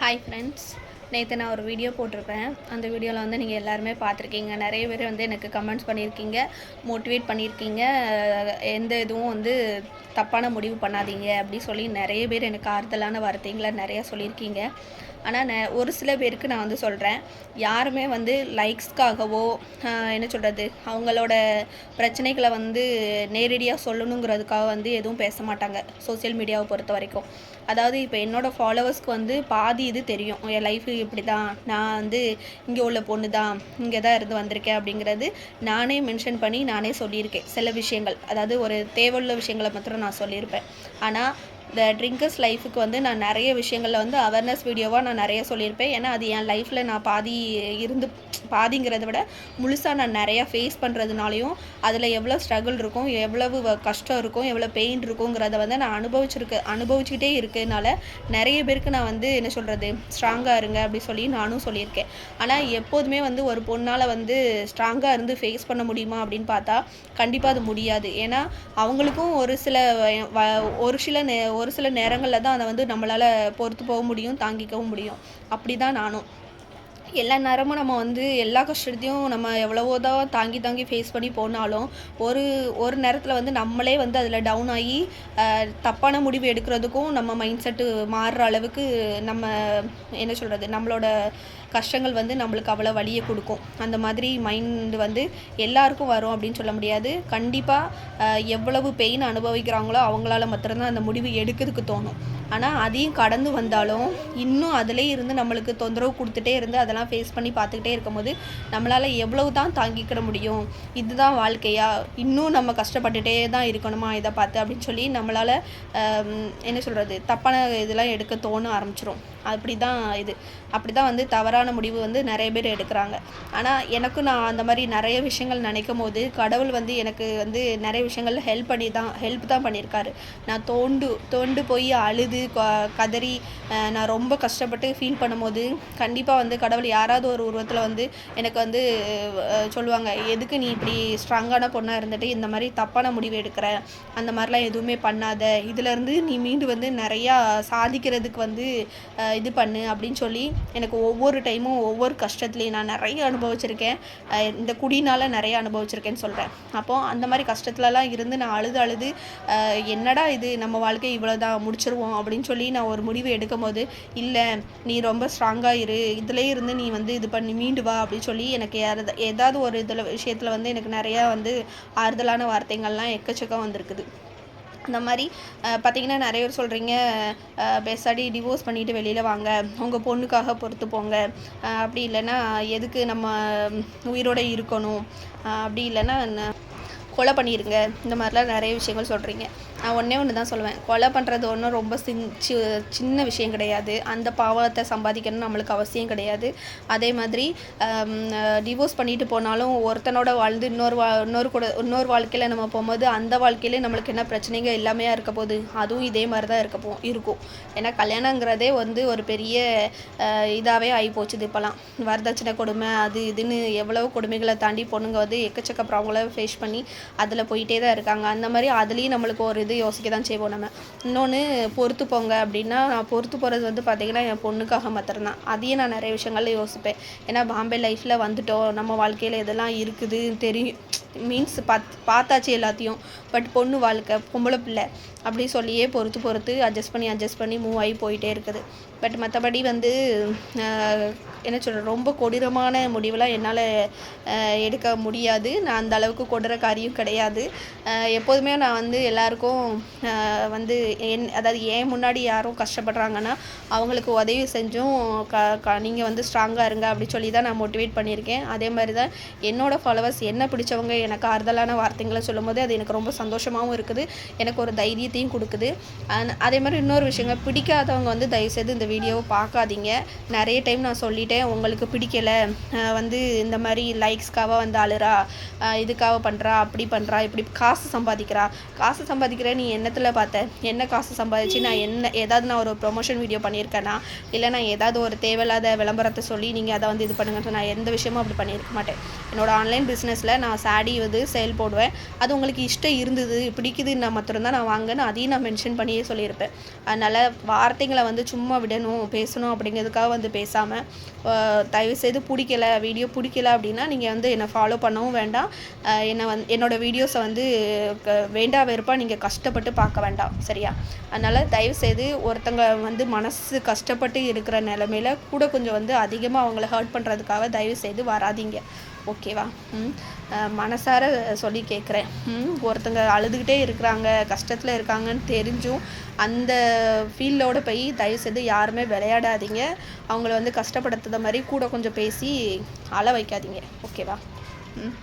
Hi friends நேற்று நான் ஒரு வீடியோ போட்டிருப்பேன் அந்த வீடியோவில் வந்து நீங்கள் எல்லாருமே பார்த்துருக்கீங்க. நிறைய பேர் வந்து எனக்கு கமெண்ட்ஸ் பண்ணியிருக்கீங்க மோட்டிவேட் பண்ணியிருக்கீங்க. எந்த இதுவும் வந்து தப்பான முடிவு பண்ணாதீங்க அப்படி சொல்லி நிறைய பேர் எனக்கு ஆறுதலான வார்த்தைங்களை நிறையா சொல்லியிருக்கீங்க. ஆனால் நான் ஒரு சில பேருக்கு நான் வந்து சொல்கிறேன் யாருமே வந்து லைக்ஸ்க்காகவோ என்ன சொல்கிறது அவங்களோட பிரச்சனைகளை வந்து நேரடியாக சொல்லணுங்கிறதுக்காக வந்து எதுவும் பேச மாட்டாங்க சோஷியல் மீடியாவை பொறுத்த வரைக்கும். அதாவது இப்போ என்னோடய ஃபாலோவர்ஸ்க்கு வந்து பாதி இது தெரியும். என் லைஃப் இப்படி தான் நான் வந்து இங்கே உள்ள பொண்ணு தான் இங்கே தான் இருந்து வந்திருக்கேன் அப்படிங்கிறது நானே மென்ஷன் பண்ணி நானே சொல்லியிருக்கேன் சில விஷயங்கள். அதாவது ஒரு தேவையுள்ள விஷயங்களை மாத்திரம் நான் சொல்லியிருப்பேன். ஆனால் இந்த ட்ரிங்கர்ஸ் லைஃபுக்கு வந்து நான் நிறைய விஷயங்களில் வந்து அவேர்னஸ் வீடியோவாக நான் நிறைய சொல்லியிருப்பேன். ஏன்னா அது என் லைஃப்பில் நான் பாதி இருந்து பாதிங்கிறத விட முழுசாக நான் நிறையா ஃபேஸ் பண்ணுறதுனாலையும் அதில் எவ்வளோ ஸ்ட்ரகிள் இருக்கும் எவ்வளவு வ- கஷ்டம் இருக்கும் எவ்வளோ பெயின் இருக்குங்கிறத வந்து நான் அனுபவிச்சிருக்க அனுபவிச்சுக்கிட்டே இருக்கனால நிறைய பேருக்கு நான் வந்து என்ன சொல்கிறது ஸ்ட்ராங்காக இருங்க அப்படி சொல்லி நானும் சொல்லியிருக்கேன். ஆனால் எப்போதுமே வந்து ஒரு பொண்ணால் வந்து ஸ்ட்ராங்காக இருந்து ஃபேஸ் பண்ண முடியுமா அப்படின்னு பார்த்தா கண்டிப்பாக அது முடியாது. ஏன்னா அவங்களுக்கும் ஒரு சில வ- ஒரு சில நே ஒரு சில நேரங்களில் தான் அதை வந்து நம்மளால் பொறுத்து போக முடியும் தாங்கிக்கவும் முடியும். அப்படி தான் நானும். எல்லா நேரமும் நம்ம வந்து எல்லா கஷ்டத்தையும் நம்ம எவ்வளவோ தான் தாங்கி தாங்கி ஃபேஸ் பண்ணி போனாலும் ஒரு ஒரு நேரத்தில் வந்து நம்மளே வந்து அதில் டவுன் ஆகி தப்பான முடிவு எடுக்கிறதுக்கும் நம்ம மைண்ட் செட்டு மாறுற அளவுக்கு நம்ம என்ன சொல்கிறது நம்மளோட கஷ்டங்கள் வந்து நம்மளுக்கு அவ்வளோ வழியை கொடுக்கும். அந்த மாதிரி மைண்டு வந்து எல்லாருக்கும் வரும் அப்படின்னு சொல்ல முடியாது. கண்டிப்பாக எவ்வளவு பெயின் அனுபவிக்கிறாங்களோ அவங்களால மாத்திரம்தான் அந்த முடிவு எடுக்கிறதுக்கு தோணும். ஆனால் அதையும் கடந்து வந்தாலும் இன்னும் அதிலே இருந்து நம்மளுக்கு தொந்தரவு கொடுத்துட்டே இருந்து அதெல்லாம் ஃபேஸ் பண்ணி பார்த்துக்கிட்டே இருக்கும்போது நம்மளால் எவ்வளவு தான் தாங்கிக்கிட முடியும்? இதுதான் வாழ்க்கையா? இன்னும் நம்ம கஷ்டப்பட்டுட்டே தான் இருக்கணுமா? இதை பார்த்து அப்படின்னு சொல்லி நம்மளால் என்ன சொல்கிறது தப்பான இதெல்லாம் எடுக்க தோண ஆரம்பிச்சிரும். அப்படி தான் இது. அப்படி தான் வந்து தவறான முடிவு வந்து நிறைய பேர் எடுக்கிறாங்க. ஆனால் எனக்கும் நான் அந்த மாதிரி நிறைய விஷயங்கள் நினைக்கும் போது கடவுள் வந்து எனக்கு வந்து நிறைய விஷயங்கள் ஹெல்ப் பண்ணி தான் ஹெல்ப் தான் பண்ணியிருக்காரு. நான் தோண்டு தோண்டு போய் அழுது க- கதறி நான் ரொம்ப கஷ்டப்பட்டு ஃபீல் பண்ணும்போது கண்டிப்பாக வந்து கடவுள் யாராவது ஒரு உருவத்தில் வந்து எனக்கு வந்து சொல்லுவாங்க எதுக்கு நீ இப்படி ஸ்ட்ராங்கான பொண்ணாக இருந்துட்டு இந்த மாதிரி தப்பான முடிவு எடுக்கிற? அந்த மாதிரிலாம் எதுவுமே பண்ணாத. இதுலேருந்து நீ மீண்டு வந்து நிறையா சாதிக்கிறதுக்கு வந்து இது பண்ணு. அப்படின்னு சொல்லி எனக்கு ஒவ்வொரு டைமும் ஒவ்வொரு கஷ்டத்துலேயும் நான் நிறைய அனுபவிச்சிருக்கேன். இந்த குடினால் நிறைய அனுபவிச்சிருக்கேன்னு சொல்கிறேன் அப்போ அந்த மாதிரி கஷ்டத்துலலாம் இருந்து நான் அழுது அழுது என்னடா இது? நம்ம வாழ்க்கை இவ்வளோதான் முடிச்சிருவோம் அப்படின்னு சொல்லி நான் ஒரு முடிவு எடுக்கும் போது இல்லை நீ ரொம்ப ஸ்ட்ராங்காக இரு. இதிலே இருந்து நீ வந்து இது பண்ணி மீண்டு வா அப்படின்னு சொல்லி எனக்கு யாராவது ஏதாவது ஒரு இதில் விஷயத்தில் வந்து எனக்கு நிறையா வந்து ஆறுதலான வார்த்தைகள்லாம் எக்கச்சக்கம் வந்திருக்குது. இந்த மாதிரி பார்த்தீங்கன்னா நிறைய பேர் சொல்கிறீங்க பெஸ்டாடி டிவோர்ஸ் பண்ணிட்டு வெளியில் வாங்க. உங்கள் பொண்ணுக்காக பொறுத்து போங்க. அப்படி இல்லைன்னா எதுக்கு நம்ம உயிரோட இருக்கணும்? அப்படி இல்லைன்னா கொலை பண்ணிடுங்க இந்த மாதிரிலாம் நிறைய விஷயங்கள் சொல்கிறீங்க நான் ஒன்றே ஒன்று தான் சொல்லுவேன். கொலை பண்ணுறது ஒன்றும் ரொம்ப சி சின்ன விஷயம் கிடையாது. அந்த பாவத்தை சம்பாதிக்கணும்னு நம்மளுக்கு அவசியம் கிடையாது. அதே மாதிரி டிவோர்ஸ் பண்ணிட்டு போனாலும் ஒருத்தனோட வாழ்ந்து இன்னொரு வா இன்னொரு கூட இன்னொரு வாழ்க்கையில் நம்ம போகும்போது அந்த வாழ்க்கையிலே நம்மளுக்கு என்ன பிரச்சனைங்க எல்லாமே இருக்க போகுது. அதுவும் இதே மாதிரி தான் இருக்க போ இருக்கும். ஏன்னா கல்யாணங்கிறதே வந்து ஒரு பெரிய இதாகவே ஆகி போச்சுது இப்போலாம் வரதட்சணை கொடுமை அது இதுன்னு எவ்வளவு கொடுமைகளை தாண்டி பொண்ணுங்க வந்து எக்கச்சக்க ப்ராப்ளங்களை ஃபேஸ் பண்ணி அதில் போயிட்டே தான் இருக்காங்க. அந்த மாதிரி அதுலேயும் நம்மளுக்கு ஒரு இது யோசிக்க தான் செய்வோம் நம்ம. இன்னொன்று பொறுத்து போங்க அப்படின்னா நான் பொறுத்து போகிறது வந்து பார்த்திங்கன்னா என் பொண்ணுக்காக மாத்திரம்தான். அதையும் நான் நிறைய விஷயங்களில் யோசிப்பேன். ஏன்னா பாம்பே லைஃப்பில் வந்துட்டோம். நம்ம வாழ்க்கையில் இதெல்லாம் இருக்குது தெரியும். மீன்ஸ் பாத் பார்த்தாச்சு எல்லாத்தையும். பட் பொண்ணு வாழ்க்கை பொம்பளை பிள்ளை அப்படி சொல்லியே பொறுத்து பொறுத்து அட்ஜஸ்ட் பண்ணி அட்ஜஸ்ட் பண்ணி மூவ் ஆகி போயிட்டே இருக்குது. பட் மற்றபடி வந்து என்ன சொல்கிறது ரொம்ப கொடூரமான முடிவெலாம் என்னால் எடுக்க முடியாது. நான் அந்த அளவுக்கு கொடூரக்காரியும் கிடையாது. எப்போதுமே நான் வந்து எல்லாருக்கும் வந்து என் அதாவது ஏன் முன்னாடி யாரும் கஷ்டப்படுறாங்கன்னா அவங்களுக்கு உதவி செஞ்சும் க க நீங்கள் வந்து ஸ்ட்ராங்காக இருங்க அப்படி சொல்லி தான் நான் மோட்டிவேட் பண்ணியிருக்கேன். அதே மாதிரி தான் என்னோடய ஃபாலோவர்ஸ் என்ன பிடிச்சவங்க எனக்கு ஆறுதலான வார்த்தைங்களை சொல்லும்போது அது எனக்கு ரொம்ப சந்தோஷமாகவும் இருக்குது. எனக்கு ஒரு தைரியத்தையும் கொடுக்குது. அதே மாதிரி இன்னொரு விஷயங்க பிடிக்காதவங்க வந்து தயவுசெய்து இந்த வீடியோவை பார்க்காதீங்க. நிறைய டைம் நான் சொல்லிட்டேன் உங்களுக்கு பிடிக்கல வந்து இந்த மாதிரி லைக்ஸ்க்காக வந்து அழுறா இதுக்காக பண்ணுறா அப்படி பண்ணுறா இப்படி காசு சம்பாதிக்கிறா. காசு சம்பாதிக்கிற நீ என்னத்தில் பார்த்த? என்ன காசு சம்பாதிச்சு நான் என்ன ஏதாவது நான் ஒரு ப்ரொமோஷன் வீடியோ பண்ணியிருக்கேனா? இல்லை நான் ஏதாவது ஒரு தேவையில்லாத விளம்பரத்தை சொல்லி நீங்கள் அதை வந்து இது பண்ணுங்கன்னு நான் எந்த விஷயமும் அப்படி பண்ணியிருக்க மாட்டேன். என்னோட ஆன்லைன் பிஸ்னஸில் நான் சாடி வந்து சேல் போடுவேன். அது உங்களுக்கு இஷ்டம் இருந்தது பிடிக்குதுன்னா மாத்திரம்தான் நான் வாங்கினேன் அதையும் நான் மென்ஷன் பண்ணியே சொல்லியிருப்பேன். அதனால் வார்த்தைங்களை வந்து சும்மா விட வேணும் பேசணும் அப்படிங்கிறதுக்காக வந்து பேசாமல் தயவுசெய்து பிடிக்கல வீடியோ பிடிக்கல அப்படின்னா நீங்கள் வந்து என்னை ஃபாலோ பண்ணவும் வேண்டாம். என்னை வந் என்னோடய வீடியோஸை வந்து க- வேண்டா வெறுப்பாக நீங்கள் கஷ்டப்பட்டு பார்க்க வேண்டாம் சரியா? அதனால் தயவுசெய்து ஒருத்தங்க வந்து மனசு கஷ்டப்பட்டு இருக்கிற நிலமையில கூட கொஞ்சம் வந்து அதிகமாக அவங்கள ஹர்ட் பண்ணுறதுக்காக தயவுசெய்து வராதீங்க. ஓகேவா ம். மனசார சொல்லி கேட்குறேன் ம் ஒருத்தங்க அழுதுகிட்டே இருக்கிறாங்க கஷ்டத்தில் இருக்காங்கன்னு தெரிஞ்சும் அந்த ஃபீல்டோடு போய் தயவுசெய்து யாருமே விளையாடாதீங்க. அவங்கள வந்து கஷ்டப்படுத்துத மாதிரி கூட கொஞ்சம் பேசி அழ வைக்காதீங்க. ஓகேவா ம்.